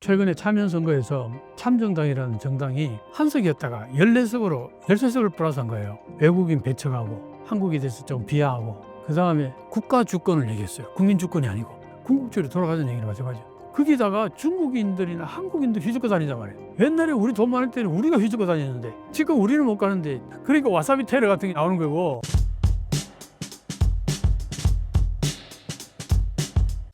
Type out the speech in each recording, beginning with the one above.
최근에 참여선거에서 참정당이라는 정당이 한 석이었다가 14석으로 13석을 플러스한 거예요. 외국인 배척하고 한국에 대해서 좀 비하하고 그 다음에 국가 주권을 얘기했어요. 국민 주권이 아니고 궁극주의로 돌아가는 얘기를 마찬가지. 거기다가 중국인들이나 한국인들 휘젓고 다니단 말이에요. 옛날에 우리 돈 많을 때는 우리가 휘젓고 다녔는데 지금 우리는 못 가는데 그러니까 와사비 테러 같은 게 나오는 거고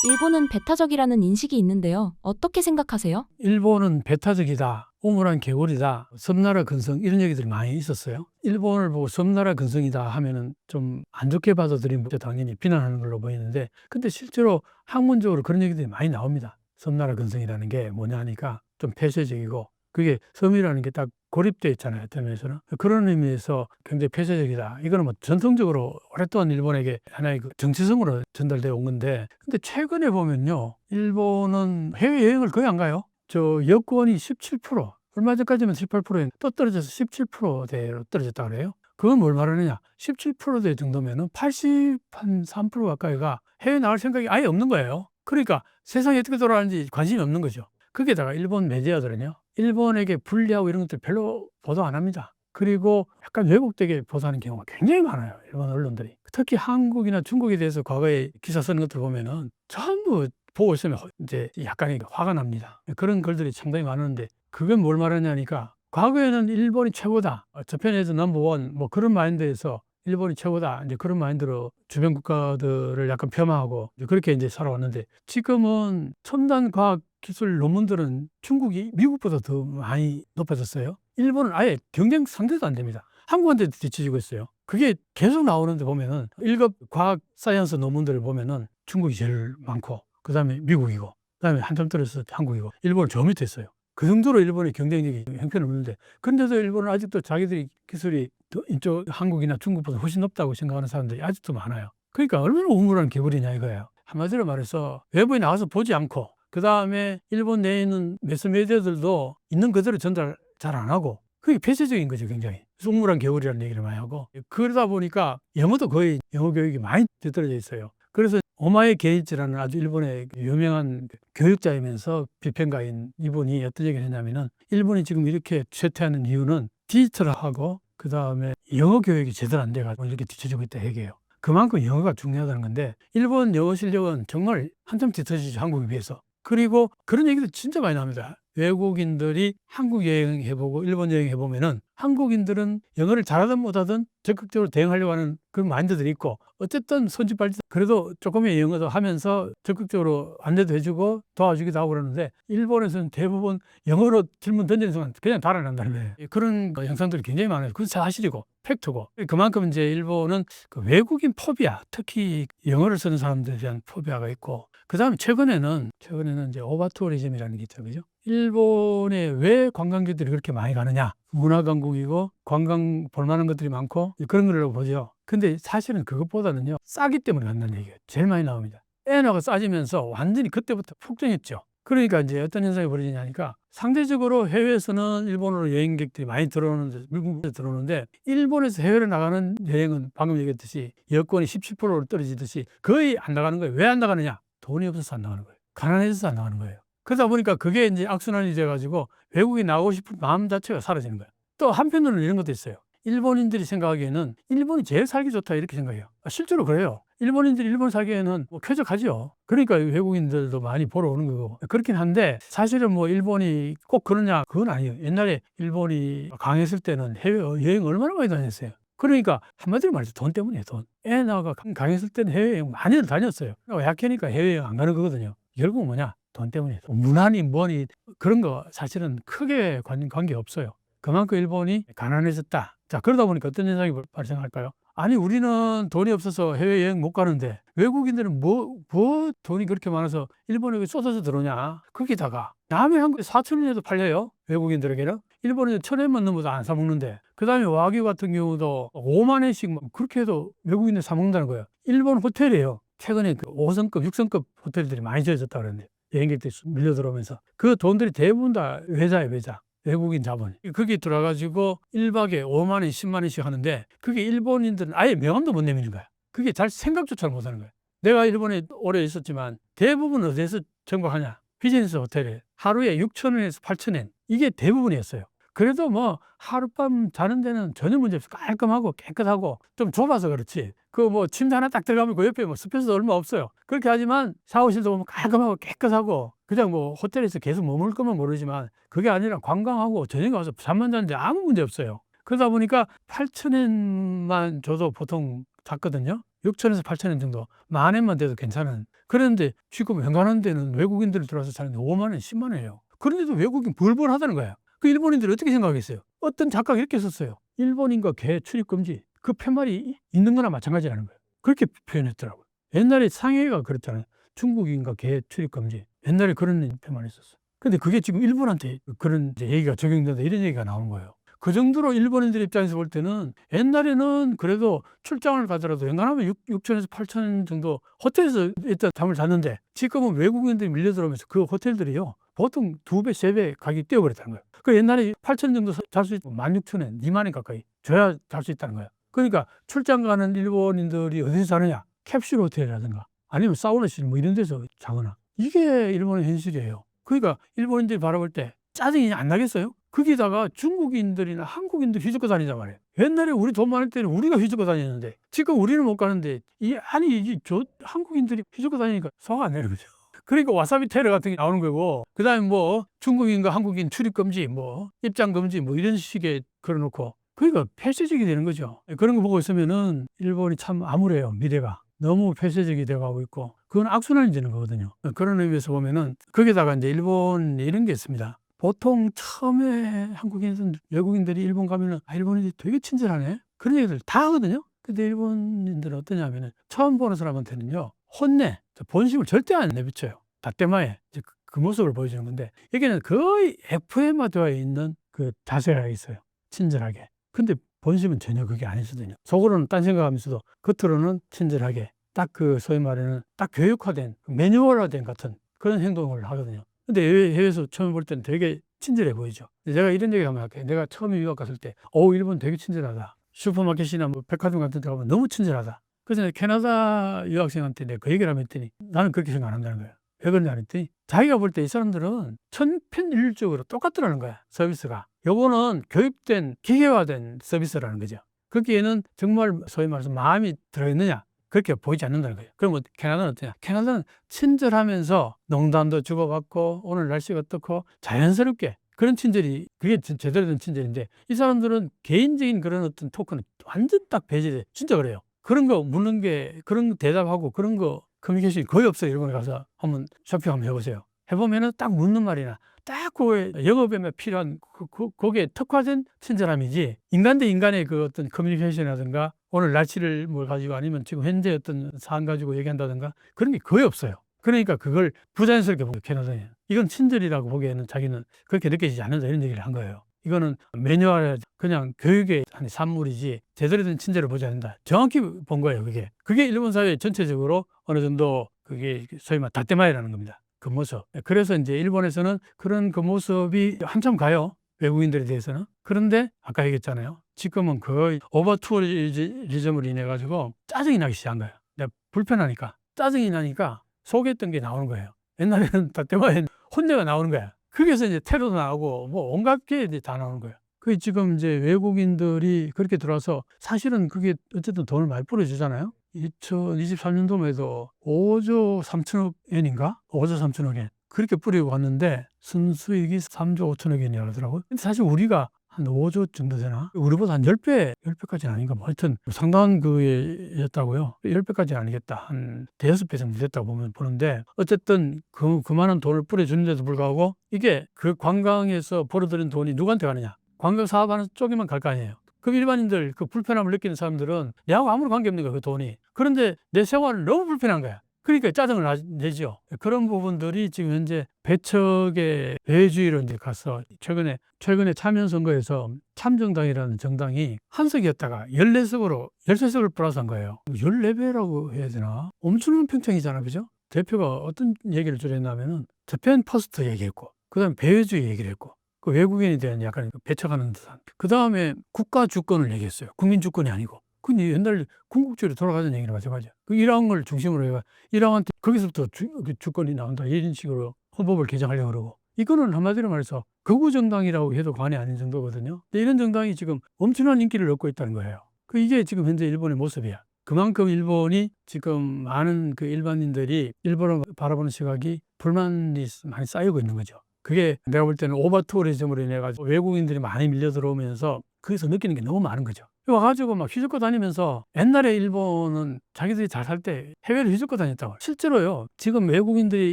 일본은 배타적이라는 인식이 있는데요. 어떻게 생각하세요? 일본은 배타적이다, 우물한 개구리다, 섬나라 근성 이런 얘기들이 많이 있었어요. 일본을 보고 섬나라 근성이다 하면은 좀 안 좋게 받아들이면 당연히 비난하는 걸로 보이는데, 근데 실제로 학문적으로 그런 얘기들이 많이 나옵니다. 섬나라 근성이라는 게 뭐냐 하니까 좀 폐쇄적이고, 그게 섬이라는 게 딱 고립되어 있잖아요. 어떤 면에서는. 그런 의미에서 굉장히 폐쇄적이다. 이거는 뭐 전통적으로 오랫동안 일본에게 하나의 그 정치성으로 전달되어 온 건데, 근데 최근에 보면요. 일본은 해외여행을 거의 안 가요. 저 여권이 17% 얼마 전까지는 18%였는데 또 떨어져서 17%대로 떨어졌다 그래요. 그건 뭘 말하느냐? 17%대 정도면은 83% 가까이가 해외 나갈 생각이 아예 없는 거예요. 그러니까 세상이 어떻게 돌아가는지 관심이 없는 거죠. 거기에다가 일본 메디어들은요. 일본에게 불리하고 이런 것들 별로 보도 안 합니다. 그리고 약간 왜곡되게 보도하는 경우가 굉장히 많아요. 일본 언론들이. 특히 한국이나 중국에 대해서 과거에 기사 쓰는 것들 보면은 전부 보고 있으면 이제 약간 화가 납니다. 그런 글들이 상당히 많은데 그건 뭘 말하냐니까 과거에는 일본이 최고다. 어, 저편에서 넘버원 뭐 그런 마인드에서 일본이 최고다. 이제 그런 마인드로 주변 국가들을 약간 폄하하고 이제 그렇게 이제 살아왔는데 지금은 첨단 과학 기술 논문들은 중국이 미국보다 더 많이 높아졌어요. 일본은 아예 경쟁 상대도 안 됩니다. 한국한테 뒤처지고 있어요. 그게 계속 나오는데 보면은 일급 과학 사이언스 논문들을 보면은 중국이 제일 많고 그 다음에 미국이고 그 다음에 한참 떨어져서 한국이고 일본은 저 밑에 있어요. 그 정도로 일본의 경쟁력이 형편없는데 그런데도 일본은 아직도 자기들이 기술이 더 이쪽 한국이나 중국보다 훨씬 높다고 생각하는 사람들이 아직도 많아요. 그러니까 얼마나 우물한 개구리냐 이거예요. 한마디로 말해서 외부에 나가서 보지 않고 그 다음에 일본 내에 있는 매스메디어들도 있는 그대로 전달 잘 안 하고 그게 폐쇄적인 거죠 굉장히. 우물한 개구리라는 얘기를 많이 하고 그러다 보니까 영어도 거의 영어 교육이 많이 뒤떨어져 있어요. 그래서 오마에 게이츠라는 아주 일본의 유명한 교육자이면서 비평가인 이분이 어떤 얘기를 했냐면은 일본이 지금 이렇게 쇠퇴하는 이유는 디지털하고 그 다음에 영어 교육이 제대로 안 돼가지고 이렇게 뒤처지고 있다 얘기해요. 그만큼 영어가 중요하다는 건데 일본 영어 실력은 정말 한참 뒤처지죠 한국에 비해서. 그리고 그런 얘기도 진짜 많이 나옵니다. 외국인들이 한국 여행 해보고 일본 여행 해보면은 한국인들은 영어를 잘하든 못하든 적극적으로 대응하려고 하는 그런 마인드들이 있고 어쨌든 손짓발짓 그래도 조금의 영어도 하면서 적극적으로 안내도 해주고 도와주기도 하고 그러는데 일본에서는 대부분 영어로 질문 던지는 순간 그냥 달아난다는 거예요. 그런 거 영상들이 굉장히 많아요. 그건 사실이고 팩트고 그만큼 이제 일본은 그 외국인 포비아 특히 영어를 쓰는 사람들에 대한 포비아가 있고 그 다음에 최근에는 최근에는 이제 오바투어리즘이라는 게 있죠, 그죠? 일본에 왜 관광객들이 그렇게 많이 가느냐? 문화관광이고 관광 볼만한 것들이 많고 그런 걸로 보죠. 근데 사실은 그것보다는요 싸기 때문에 간다는 얘기예요. 제일 많이 나옵니다. 엔화가 싸지면서 완전히 그때부터 폭등했죠. 그러니까 이제 어떤 현상이 벌어지냐니까 상대적으로 해외에서는 일본으로 여행객들이 많이 들어오는데 미국에 들어오는데 일본에서 해외로 나가는 여행은 방금 얘기했듯이 여권이 17%로 떨어지듯이 거의 안 나가는 거예요. 왜 안 나가느냐? 돈이 없어서 안 나가는 거예요. 가난해서 안 나가는 거예요. 그러다 보니까 그게 이제 악순환이 돼가지고 외국에 나오고 싶은 마음 자체가 사라지는 거예요. 또 한편으로는 이런 것도 있어요. 일본인들이 생각하기에는 일본이 제일 살기 좋다 이렇게 생각해요. 아, 실제로 그래요. 일본인들이 일본 살기에는 뭐 쾌적하죠. 그러니까 외국인들도 많이 보러 오는 거고 그렇긴 한데 사실은 뭐 일본이 꼭 그러냐 그건 아니에요. 옛날에 일본이 강했을 때는 해외 여행 얼마나 많이 다녔어요. 그러니까 한마디로 말해서 돈 때문이에요. 돈. 애 나가 강했을 때는 해외 여행 많이들 다녔어요. 그러니까 약하니까 해외 여행 안 가는 거거든요. 결국 뭐냐? 돈 때문에 문화니 뭐니 그런 거 사실은 크게 관, 관계 없어요. 그만큼 일본이 가난해졌다. 자 그러다 보니까 어떤 현상이 발생할까요? 아니 우리는 돈이 없어서 해외여행 못 가는데 외국인들은 뭐, 뭐 돈이 그렇게 많아서 일본에 왜 쏟아져 들어오냐 거기다가 남의 한국에 4천 원에도 팔려요 외국인들에게는 일본에는 천 원만 넘어도 안 사먹는데 그 다음에 와규 같은 경우도 5만 원씩 막 그렇게 해도 외국인들 사먹는다는 거예요 일본 호텔이에요 최근에 그 5성급 6성급 호텔들이 많이 지어졌다 그러는데 여행객들이 밀려 들어오면서 그 돈들이 대부분 다 외자예요 외자 외국인 자본. 거기 들어가지고 1박에 5만 원, 10만 원씩 하는데 그게 일본인들은 아예 명함도 못 내미는 거야. 그게 잘 생각조차 못 하는 거야. 내가 일본에 오래 있었지만 대부분 어디에서 정박하냐? 비즈니스 호텔에 하루에 6천 원에서 8천엔 이게 대부분이었어요. 그래도 뭐 하룻밤 자는 데는 전혀 문제 없어 깔끔하고 깨끗하고 좀 좁아서 그렇지. 그 뭐 침대 하나 딱 들어가면 그 옆에 뭐 스페이스 얼마 없어요. 그렇게 하지만 샤워실도 보면 깔끔하고 깨끗하고 그냥 뭐 호텔에서 계속 머물 거면 모르지만 그게 아니라 관광하고 저녁에 와서 잠만 자는데 아무 문제 없어요. 그러다 보니까 8천엔만 줘도 보통 잤거든요. 6천에서 8천엔 정도. 만 엔만 돼도 괜찮은. 그런데 지금 웬간한 데는 외국인들이 들어와서 자는데 5만 원, 10만 원이에요 그런데도 외국인 벌벌 하다는 거야 그 일본인들이 어떻게 생각하겠어요? 어떤 작가가 이렇게 썼어요. 일본인과 개 출입 금지. 그 팻말이 있는 거나 마찬가지라는 거예요. 그렇게 표현했더라고요. 옛날에 상해가 그랬잖아요. 중국인과 개 출입 금지. 옛날에 그런 팻말이 있었어요. 근데 그게 지금 일본한테 그런 얘기가 적용된다 이런 얘기가 나오는 거예요. 그 정도로 일본인들 입장에서 볼 때는 옛날에는 그래도 출장을 가더라도 웬간하면 6, 6천에서 8천 정도 호텔에서 일단 잠을 잤는데 지금은 외국인들이 밀려 들어오면서 그 호텔들이요. 보통 두 배, 세 배 가격이 뛰어버렸다는 거예요. 그 옛날에 8천 정도 잘 수 있고 16,000엔, 2만 원 가까이 줘야 잘 수 있다는 거예요. 그러니까 출장 가는 일본인들이 어디서 자느냐? 캡슐 호텔이라든가 아니면 사우나실 뭐 이런 데서 자거나 이게 일본의 현실이에요. 그러니까 일본인들이 바라볼 때 짜증이 안 나겠어요? 거기다가 중국인들이나 한국인들 휘젓고 다니단 말이에요. 옛날에 우리 돈 많을 때는 우리가 휘젓고 다녔는데 지금 우리는 못 가는데 이 아니 이저 한국인들이 휘젓고 다니니까 소가 안 내는 거죠. 그러니까 와사비 테러 같은 게 나오는 거고 그 다음에 뭐 중국인과 한국인 출입 금지 뭐 입장 금지 뭐 이런 식의 걸어놓고 그러니까 폐쇄적이 되는 거죠. 그런 거 보고 있으면은 일본이 참 암울해요 미래가 너무 폐쇄적이 돼가고 있고 그건 악순환이 되는 거거든요. 그런 의미에서 보면은 거기다가 이제 일본 이런 게 있습니다. 보통 처음에 한국인에서 외국인들이 일본 가면은 아 일본인들이 되게 친절하네 그런 얘기들 다 하거든요. 근데 일본인들은 어떠냐면은 처음 보는 사람한테는요 혼내 본심을 절대 안 내비쳐요. 다때마에 그- 그 모습을 보여주는 건데 여기는 거의 FM화되어 있는 그 자세가 있어요. 친절하게. 근데 본심은 전혀 그게 아니거든요. 속으로는 딴 생각하면서도 겉으로는 친절하게 딱 그 소위 말하는 딱 교육화된 매뉴얼화된 같은 그런 행동을 하거든요. 근데 해외- 해외에서 처음 볼 때는 되게 친절해 보이죠. 제가 이런 얘기 한번 할게요. 내가 처음에 유학 갔을 때, 어 일본 되게 친절하다. 슈퍼마켓이나 뭐 백화점 같은 데 가면 너무 친절하다. 그래서 캐나다 유학생한테 내가 그 얘기를 하면 했더니 나는 그렇게 생각 안 한다는 거예요. 왜 그러냐 했더니 자기가 볼 때 이 사람들은 천편일률적으로 똑같더라는 거야. 서비스가. 요거는 교육된 기계화된 서비스라는 거죠. 거기에는 정말 소위 말해서 마음이 들어있느냐 그렇게 보이지 않는다는 거예요. 그러면 캐나다는 어떠냐? 캐나다는 친절하면서 농담도 주고받고 오늘 날씨가 어떻고 자연스럽게 그런 친절이 그게 진- 제대로 된 친절인데 이 사람들은 개인적인 그런 어떤 토크는 완전 딱 배제돼. 진짜 그래요. 그런 거 묻는 게 그런 거 대답하고 그런 거 커뮤니케이션이 거의 없어요. 일본에 가서 한번 쇼핑 한번 해보세요. 해보면은 딱 묻는 말이나 딱 그거에 영업에 필요한 그, 그, 거기에 특화된 친절함이지 인간 대 인간의 그 어떤 커뮤니케이션이라든가 오늘 날씨를 뭘 가지고 아니면 지금 현재 어떤 사안 가지고 얘기한다든가 그런 게 거의 없어요. 그러니까 그걸 부자연스럽게 보고 캐나다에 이건 친절이라고 보기에는 자기는 그렇게 느껴지지 않는다 이런 얘기를 한 거예요. 이거는 매뉴얼 그냥 교육의 한 산물이지 제대로 된 친절을 보지 않는다. 정확히 본 거예요. 그게 그게 일본 사회 전체적으로 어느 정도 그게 소위 말 다때마이라는 겁니다. 그 모습. 그래서 이제 일본에서는 그런 그 모습이 한참 가요. 외국인들에 대해서는. 그런데 아까 얘기했잖아요. 지금은 거의 오버 투어리즘으로 인해 가지고 짜증이 나기 시작한 거예요. 내가 불편하니까 짜증이 나니까 속였던 게 나오는 거예요. 옛날에는 다 때마에 혼내가 나오는 거야. 거기서 이제 테러도 나오고 뭐 온갖 게 이제 다 나오는 거예요. 그 지금 이제 외국인들이 그렇게 들어와서 사실은 그게 어쨌든 돈을 많이 뿌려주잖아요. 2023년도만 해도 5조 3천억 엔인가? 5조 3천억 엔. 그렇게 뿌리고 왔는데 순수익이 3조 5천억 엔이 라더라고요. 근데 사실 우리가 한 5조 정도 되나? 우리보다 한 10배, 10배까지는 아닌가? 뭐 하여튼 상당한 그였다고요. 10배까지는 아니겠다. 한 대여섯 배 정도 됐다고 보면 보는데 어쨌든 그, 그만한 돈을 뿌려주는데도 불구하고 이게 그 관광에서 벌어들인 돈이 누구한테 가느냐? 관광 사업하는 쪽에만 갈 거 아니에요. 그 일반인들 그 불편함을 느끼는 사람들은 내하고 아무런 관계 없는 거야 그 돈이. 그런데 내 생활은 너무 불편한 거야. 그러니까 짜증을 나- 내죠. 그런 부분들이 지금 현재 배척의 외주의로 이제 가서 최근에 최근에 참여 선거에서 참정당이라는 정당이 한 석이었다가 14석으로 13석을 플러스한 거예요. 14배라고 해야 되나? 엄청난 팽창이잖아. 그죠? 대표가 어떤 얘기를 주로 했냐면은 재팬 퍼스트 얘기했고 그다음에 배회주의 얘기를 했고 그 외국인에 대한 약간 배척하는 듯한 그 다음에 국가 주권을 얘기했어요. 국민 주권이 아니고. 근데 옛날 궁극주의로 돌아가는 얘기를 마찬가지야. 그 이랑을 중심으로 해가 이랑한테 거기서부터 주, 그 주권이 나온다 이런 식으로 헌법을 개정하려고 그러고 이거는 한마디로 말해서 극우 정당이라고 해도 과언이 아닌 정도거든요. 근데 이런 정당이 지금 엄청난 인기를 얻고 있다는 거예요. 그 이게 지금 현재 일본의 모습이야. 그만큼 일본이 지금 많은 그 일반인들이 일본을 바라보는 시각이 불만이 많이 쌓이고 있는 거죠. 그게 내가 볼 때는 오버투어리즘으로 인해 가지고 외국인들이 많이 밀려 들어오면서 거기서 느끼는 게 너무 많은 거죠. 와가지고 막 휘젓고 다니면서 옛날에 일본은 자기들이 잘 살 때 해외를 휘젓고 다녔다고. 실제로요. 지금 외국인들이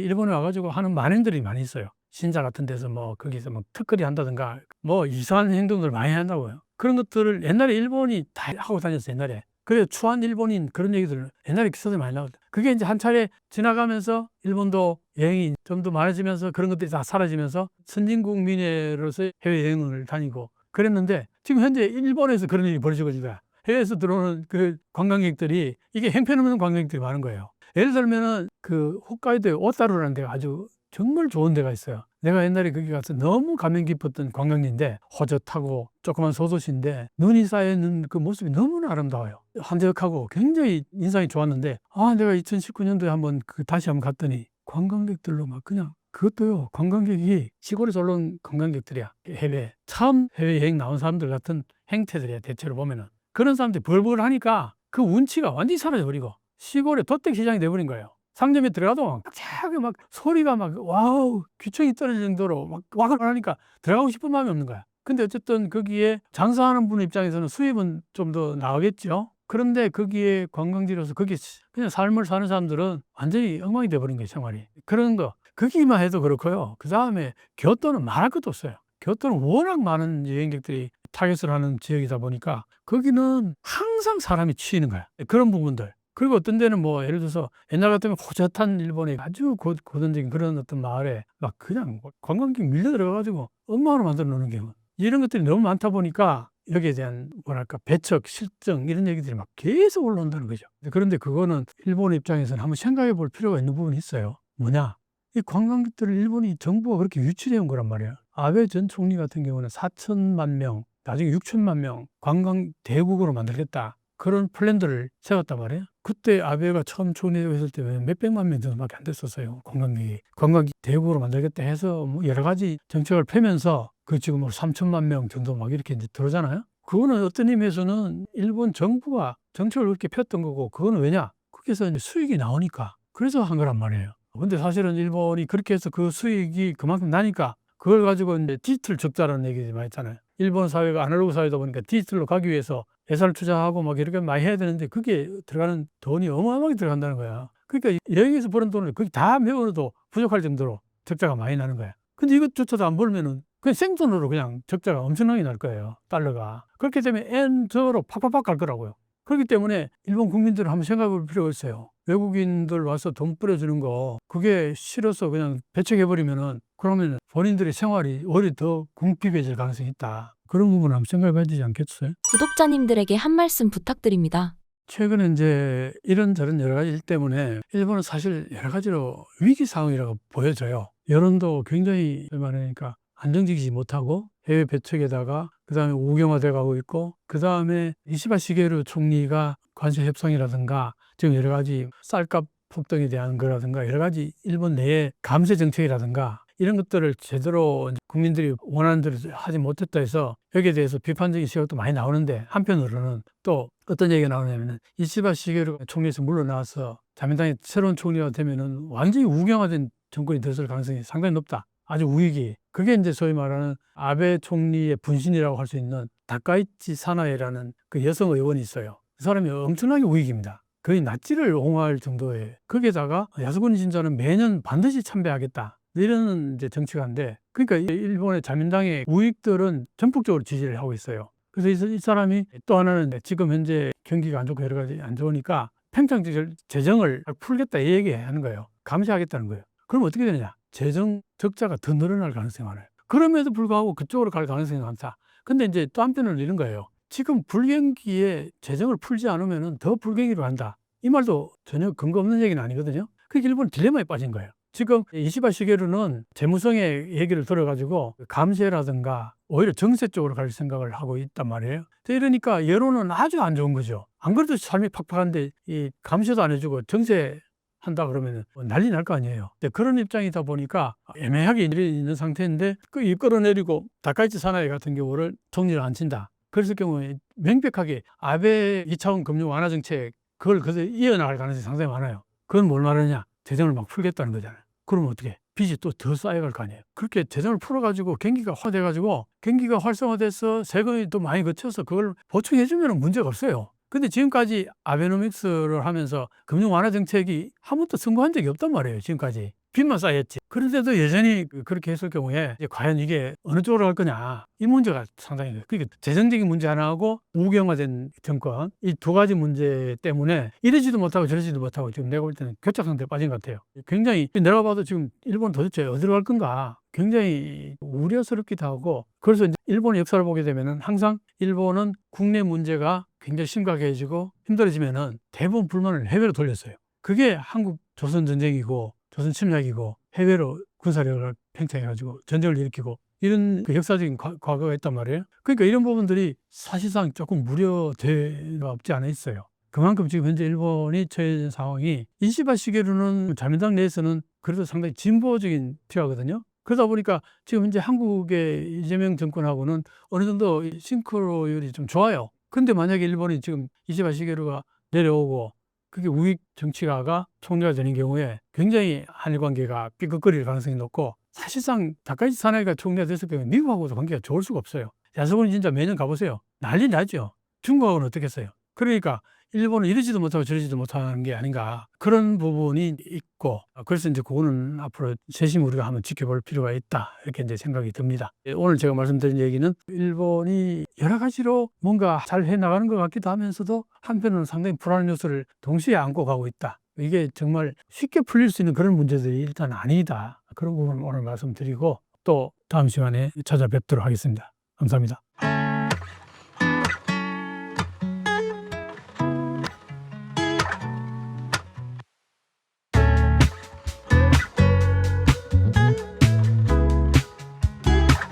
일본에 와가지고 하는 만행들이 많이 있어요. 신자 같은 데서 뭐 거기서 뭐 특거리 한다든가 뭐 이상한 행동들을 많이 한다고요. 그런 것들을 옛날에 일본이 다 하고 다녔어요. 옛날에. 그래 추한 일본인 그런 얘기들 옛날에 기사들 많이 나오거든. 그게 이제 한 차례 지나가면서 일본도 여행이 좀 더 많아지면서 그런 것들이 다 사라지면서 선진국민으로서 해외 여행을 다니고 그랬는데 지금 현재 일본에서 그런 일이 벌어지고 거야. 해외에서 들어오는 그 관광객들이 이게 형편없는 관광객들이 많은 거예요. 예를 들면은 그 홋카이도에 오타루라는 데가 아주 정말 좋은 데가 있어요. 내가 옛날에 거기 가서 너무 감명 깊었던 관광지인데 호젓하고 조그만 소도시인데 눈이 쌓여있는 그 모습이 너무나 아름다워요. 한적하고 굉장히 인상이 좋았는데 아 내가 2019년도에 한번 그 다시 한번 갔더니 관광객들로 막 그냥 그것도요 관광객이 시골에서 올라온 관광객들이야 해외 처음 해외 여행 나온 사람들 같은 행태들이야 대체로 보면은 그런 사람들이 벌벌 하니까 그 운치가 완전히 사라져 버리고 시골에 도택 시장이 돼버린 거예요. 상점에 들어가도 막 갑자기 막 소리가 막 와우 귀청이 떨어질 정도로 막 와글 하니까 들어가고 싶은 마음이 없는 거야. 근데 어쨌든 거기에 장사하는 분 입장에서는 수입은 좀 더 나오겠죠. 그런데 거기에 관광지로서 거기 그냥 삶을 사는 사람들은 완전히 엉망이 돼버린 거예요, 생활이. 그런 거. 거기만 해도 그렇고요. 그 다음에 교토는 말할 것도 없어요. 교토는 워낙 많은 여행객들이 타겟을 하는 지역이다 보니까 거기는 항상 사람이 치이는 거야. 그런 부분들. 그리고 어떤 데는 뭐 예를 들어서 옛날 같으면 호젓한 일본의 아주 고, 고전적인 그런 어떤 마을에 막 그냥 관광객 밀려 들어가가지고 엉망으로 만들어 놓는 경우 이런 것들이 너무 많다 보니까 여기에 대한 뭐랄까 배척, 실정 이런 얘기들이 막 계속 올라온다는 거죠. 그런데 그거는 일본 입장에서는 한번 생각해 볼 필요가 있는 부분이 있어요. 뭐냐? 이 관광객들을 일본이 정부가 그렇게 유치해 온 거란 말이에요. 아베 전 총리 같은 경우는 4천만 명, 나중에 6천만 명 관광 대국으로 만들겠다. 그런 플랜들을 세웠단 말이에요. 그때 아베가 처음 총리되고 있을 때 몇백만 명 정도밖에 안 됐었어요. 관광객이. 관광 대국으로 만들겠다 해서 뭐 여러 가지 정책을 펴면서 그 지금 뭐 3천만 명 정도 막 이렇게 이제 들어오잖아요. 그거는 어떤 의미에서는 일본 정부가 정책을 그렇게 폈던 거고 그거는 왜냐? 거기서 수익이 나오니까 그래서 한 거란 말이에요. 근데 사실은 일본이 그렇게 해서 그 수익이 그만큼 나니까 그걸 가지고 이제 디지털 적자라는 얘기 많이 했잖아요. 일본 사회가 아날로그 사회다 보니까 디지털로 가기 위해서 예산을 투자하고 막 이렇게 많이 해야 되는데 그게 들어가는 돈이 어마어마하게 들어간다는 거야. 그러니까 여행에서 버는 돈을 거기 다 메워도 부족할 정도로 적자가 많이 나는 거야. 근데 이것조차도 안 벌면은 그냥 생돈으로 그냥 적자가 엄청나게 날 거예요. 달러가. 그렇게 되면 엔저로 팍팍팍 갈 거라고요. 그렇기 때문에 일본 국민들은 한번 생각해 볼 필요가 있어요. 외국인들 와서 돈 뿌려주는 거 그게 싫어서 그냥 배척해버리면은 그러면 본인들의 생활이 오히려 더 궁핍해질 가능성이 있다. 그런 부분을 한번 생각해 봐야 되지 않겠어요? 구독자님들에게 한 말씀 부탁드립니다. 최근에 이제 이런저런 여러 가지 일 때문에 일본은 사실 여러 가지로 위기 상황이라고 보여져요. 여론도 굉장히 말하니까 안정적이지 못하고 해외 배척에다가 그 다음에 우경화돼 가고 있고 그 다음에 이시바 시게루 총리가 관세 협상이라든가 지금 여러 가지 쌀값 폭등에 대한 거라든가 여러 가지 일본 내의 감세 정책이라든가 이런 것들을 제대로 국민들이 원하는 대로 하지 못했다 해서 여기에 대해서 비판적인 시각도 많이 나오는데 한편으로는 또 어떤 얘기가 나오냐면은 이시바 시게루 총리에서 물러나와서 자민당의 새로운 총리가 되면은 완전히 우경화된 정권이 됐을 가능성이 상당히 높다. 아주 우익이. 그게 이제 소위 말하는 아베 총리의 분신이라고 할 수 있는 다카이치 사나이라는 그 여성 의원이 있어요. 그 사람이 엄청나게 우익입니다. 거의 낫지를 옹호할 정도의 거기에다가 야스군 진자는 매년 반드시 참배하겠다. 이런 이제 정치가인데 그러니까 이 일본의 자민당의 우익들은 전폭적으로 지지를 하고 있어요. 그래서 이, 이 사람이 또 하나는 지금 현재 경기가 안 좋고 여러 가지 안 좋으니까 팽창 재정을 풀겠다 이 얘기하는 거예요. 감시하겠다는 거예요. 그럼 어떻게 되느냐? 재정 적자가 더 늘어날 가능성이 많아요. 그럼에도 불구하고 그쪽으로 갈 가능성이 많다. 근데 이제 또 한편으로는 이런 거예요. 지금 불경기에 재정을 풀지 않으면 더 불경기로 간다. 이 말도 전혀 근거 없는 얘기는 아니거든요. 그게 일본 딜레마에 빠진 거예요. 지금 이시바 시게루는 재무성의 얘기를 들어가지고 감세라든가 오히려 정세 쪽으로 갈 생각을 하고 있단 말이에요. 이러니까 여론은 아주 안 좋은 거죠. 안 그래도 삶이 팍팍한데 이 감세도 안 해주고 정세 한다 그러면 난리 날 거 아니에요. 근데 그런 입장이다 보니까 애매하게 있는 상태인데 그입 끌어내리고 다카이치 사나이 같은 경우를 정리를 안 친다. 그랬을 경우에 명백하게 아베 2차원 금융 완화 정책 그걸 그대로 이어나갈 가능성이 상당히 많아요. 그건 뭘 말하냐? 재정을 막 풀겠다는 거잖아요. 그러면 어떻게? 빚이 또 더 쌓여갈 거 아니에요. 그렇게 재정을 풀어가지고 경기가 활돼가지고 경기가 활성화돼서 세금이 또 많이 거쳐서 그걸 보충해주면 문제가 없어요. 근데 지금까지 아베노믹스를 하면서 금융 완화 정책이 한 번도 성공한 적이 없단 말이에요. 지금까지 빚만 쌓였지. 그런데도 여전히 그- 그렇게 했을 경우에 과연 이게 어느 쪽으로 갈 거냐 이 문제가 상당히 그러니까 재정적인 문제 하나하고 우경화된 정권 이 두 가지 문제 때문에 이러지도 못하고 저러지도 못하고 지금 내가 볼 때는 교착 상태에 빠진 것 같아요. 굉장히 내가 봐도 지금 일본 도대체 어디로 갈 건가 굉장히 우려스럽기도 하고 그래서 일본의 역사를 보게 되면은 항상 일본은 국내 문제가 굉장히 심각해지고 힘들어지면은 대부분 불만을 해외로 돌렸어요. 그게 한국 조선 전쟁이고 조선 침략이고 해외로 군사력을 팽창해가지고 전쟁을 일으키고 이런 그 역사적인 과, 과거가 있단 말이에요. 그러니까 이런 부분들이 사실상 조금 무료되가 없지 않아 있어요. 그만큼 지금 현재 일본이 처해진 상황이 이시바 시게루는 자민당 내에서는 그래도 상당히 진보적인 피하거든요. 그러다 보니까 지금 현재 한국의 이재명 정권하고는 어느 정도 이 싱크로율이 좀 좋아요. 근데 만약에 일본이 지금 이시바 시게루가 내려오고 그게 우익 정치가가 총리가 되는 경우에 굉장히 한일 관계가 삐걱거릴 가능성이 높고 사실상 다카이치 사나이가 총리가 됐을 경우에 미국하고도 관계가 좋을 수가 없어요. 야스군이 진짜 매년 가보세요. 난리 나죠. 중국하고는 어떻겠어요. 그러니까 일본은 이러지도 못하고 저러지도 못하는 게 아닌가 그런 부분이 있고 그래서 이제 그거는 앞으로 세심히 우리가 한번 지켜볼 필요가 있다 이렇게 이제 생각이 듭니다. 예, 오늘 제가 말씀드린 얘기는 일본이 여러 가지로 뭔가 잘 해나가는 것 같기도 하면서도 한편으로는 상당히 불안한 요소를 동시에 안고 가고 있다. 이게 정말 쉽게 풀릴 수 있는 그런 문제들이 일단 아니다. 그런 부분 오늘 말씀드리고 또 다음 시간에 찾아뵙도록 하겠습니다. 감사합니다.